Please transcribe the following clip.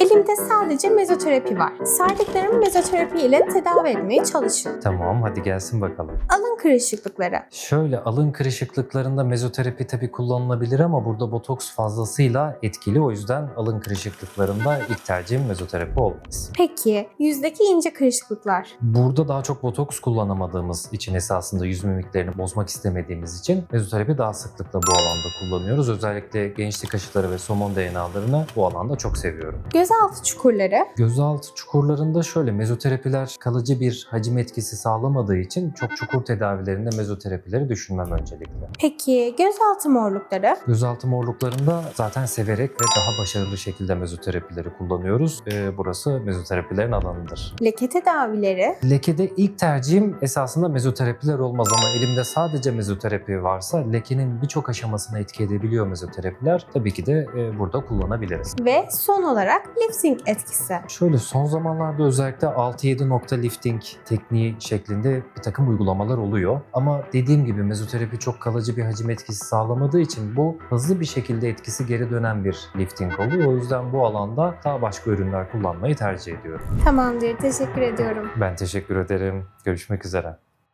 Elimde sadece mezoterapi var. Saydıklarımı mezoterapi ile tedavi etmeye çalışın. Tamam hadi gelsin bakalım. Alın kırışıklıkları. Şöyle alın kırışıklıklarında mezoterapi tabii kullanılabilir ama burada botoks fazlasıyla etkili. O yüzden alın kırışıklıklarında ilk tercihim mezoterapi olmaz. Peki yüzdeki ince kırışıklıklar. Burada daha çok botoks kullanamadığımız için esasında yüz mimiklerini bozmak istemediğimiz için mezoterapi daha sıklıkla bu alanda kullanıyoruz. Özellikle gençlik aşıları ve somon DNA'larını bu alanda çok seviyorum. Gözaltı çukurları. Gözaltı çukurlarında şöyle mezoterapiler kalıcı bir hacim etkisi sağlamadığı için çok çukur tedavilerinde mezoterapileri düşünmem öncelikle. Peki gözaltı morlukları. Gözaltı morluklarında zaten severek ve daha başarılı şekilde mezoterapileri kullanıyoruz. Ee, burası mezoterapilerin alanıdır. Leke tedavileri. Lekede ilk tercihim esasında mezoterapiler olmaz ama elimde sadece mezoterapi varsa lekenin birçok aşamasına etki edebiliyor mezoterapiler. Tabii ki de e, burada kullanabiliriz. Ve son olarak lifting etkisi. Şöyle son zamanlarda özellikle 6-7 nokta lifting tekniği şeklinde bir takım uygulamalar oluyor. Ama dediğim gibi mezoterapi çok kalıcı bir hacim etkisi sağlamadığı için bu hızlı bir şekilde etkisi geri dönen bir lifting oluyor. O yüzden bu alanda daha başka ürünler kullanmayı tercih ediyorum. Tamamdır, teşekkür ediyorum. Ben teşekkür ederim. Görüşmek üzere.